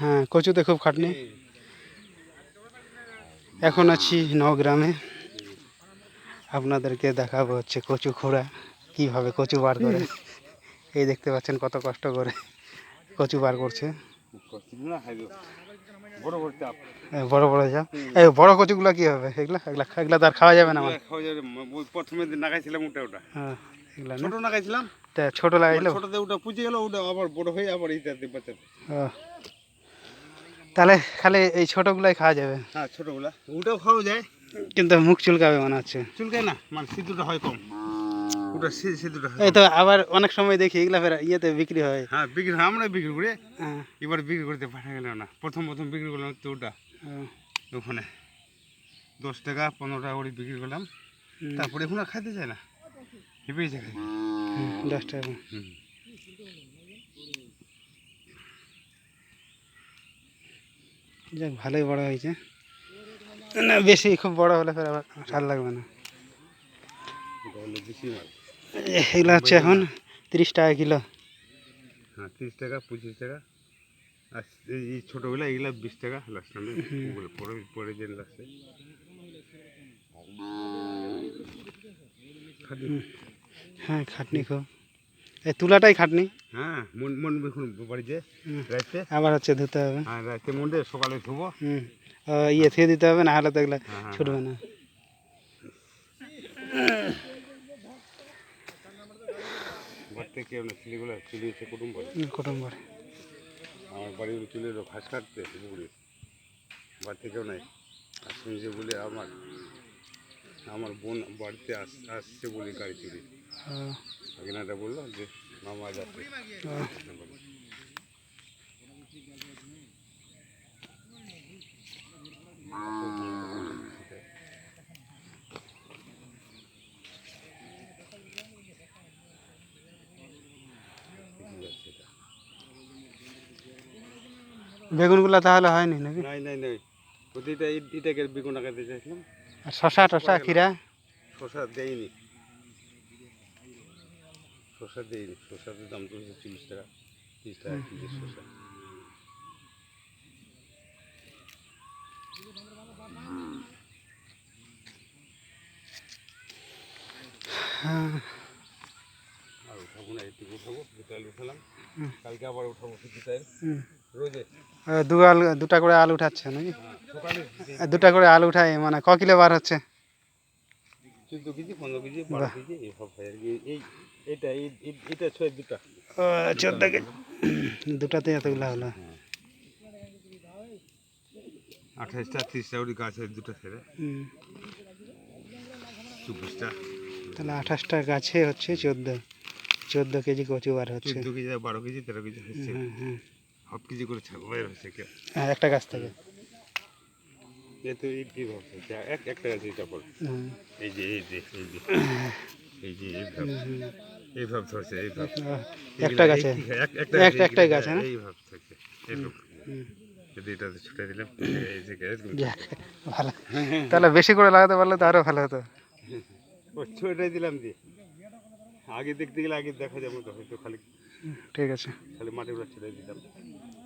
হ্যাঁ কচুতে খুব খাটনি। এখন আছি নগ্রামে আপনাদেরকে দেখাবো হচ্ছে কচু খোঁড়া কীভাবে কচু বার করে। এই দেখতে পাচ্ছেন কত কষ্ট করে কচু বার করছে। বড় বড় চাপ বড় বড় যা এই বড় কচুগুলো কি হবে? এগুলা এগুলা এগুলা তো আর খাওয়া যাবে না আমার। প্রথমে দিন নাগাইছিলাম ওটা ওটা। হ্যাঁ এগুলা ছোট নাগাইছিলাম? তা ছোট লাগাইলো ছোটতে ওটা পুজে গেল ওটা আবার বড় হয়ে আবার বাচ্চা ও। তাহলে খালি এই ছোটগুলাই খাওয়া যাবে। হ্যাঁ ছোটগুলা। ওটাও খাওয়া যায়। কিন্তু মুখ চুলকাবে মনে হচ্ছে। চুলকায় না মানে সিদ্ধটা হয় কম। ওটা সি- সিদ্ধটা হয় এই তো আবার অনেক সময় দেখি এগুলা ফের ইয়েতে বিক্রি হয়। হ্যাঁ বিক্রি হয় আমরা বিক্রি করি। হ্যাঁ। এবার বিক্রি করতে পাঠা গেল না। প্রথম প্রথম বিক্রি করলাম তো ওটা। ও, ওখানে। দশ টাকা পনেরো টাকা করে বিক্রি করলাম। তারপরে এখন আর খাইতে যায় না। হেঁপেই যায়। দশ টাকা যাক ভালোই বড় হয়েছে। না বেশি খুব বড় হলে ফের আবার ভালো লাগবে না। এগুলো হচ্ছে এখন তিরিশ টাকা কিলো। হ্যাঁ তিরিশ টাকা পঁচিশ টাকা। আর এই ছোটোগুলো এগুলো বিশ টাকা লাস্ট পরে পরে যে লাস্টে হ্যাঁ খাটনি খুব এই তুলাটাই খাটনি। হ্যাঁ মন মন এখন বাড়ি হুম। রাইতে। আবার হচ্ছে ধুতে হবে। হ্যাঁ রাইতে মন্ডে সকালে ধুবো। হুম। ইয়ে থুয়ে দিতে হবে না হলে তো এগুলো হ্যাঁ, হ্যাঁ, ছুটবে না। বাড়িতে কেউ না চলে কুটুম করে। আমার বাড়ির চলে এলো ঘাস কাটতে পুকুরে বাড়িতে কেউ নাই। আর শুনছে বলে আমার আমার বোন বাড়িতে আস আসছে বলে গাড়ি ও, আগেনাটা বলল যে মামা যাচ্ছে। বেগুনগুলো তাহলে হয়নি নাকি? নাই নাই নাই। প্রতিটা এটাকে বেগুন লাগাতে চাইছিলাম। আর শশা টশা খিরা শশা দেয়নি। শশা দেয়নি শশার দাম তো হচ্ছে চল্লিশ টাকা তিরিশ টাকা কেজি শশা হ্যাঁ। আর উঠাবো না একটু উঠাবো দুটাইল উঠালাম। কালকে আবার উঠাবো দুটাইল হুম। রোজে? দু আলু দুটা করে আলু উঠাচ্ছে নাকি? হ্যাঁ দুটা করে আলু উঠায় মানে ক কিলো বার হচ্ছে? চোদ্দ কেজি পনেরো কেজি বারো কেজি আর এই এই- এটা ছয় দুটা। চোদ্দ কেজি দুটাতে এতগুলো হলো। আঠাশটা তিরিশটা ওই গাছ হয় দুটো ছেড়ে। হুম, চব্বিশটা। তাহলে আঠাশটা গাছে হচ্ছে চোদ্দ। চোদ্দ কেজি কচু বার হচ্ছে। চোদ্দ কেজি আর বারো কেজি তেরো কেজি হচ্ছে। হুম, হুম। হাফ কেজি করে ছাগল বের হচ্ছে কেউ। হ্যাঁ, একটা গাছ থেকে। একটা গাছ এটা পর এই যে এই যে এই যে এই যে ধরছে একটা গাছে একটা একটা- একটা গাছ, হ্যাঁ? থাকে যদি এটাতে ছুটে দিলাম এই যে গাছগুলো ভালো। তাহলে বেশি করে লাগাতে পারলে তো আরও ভালো হতো। ও ছুটাই দিলাম দিয়ে। আগে দেখতে গেলে আগে দেখা যাবে তো হয়তো খালি ঠিক আছে। খালি মাটিগুলো ছেড়ে দিতাম।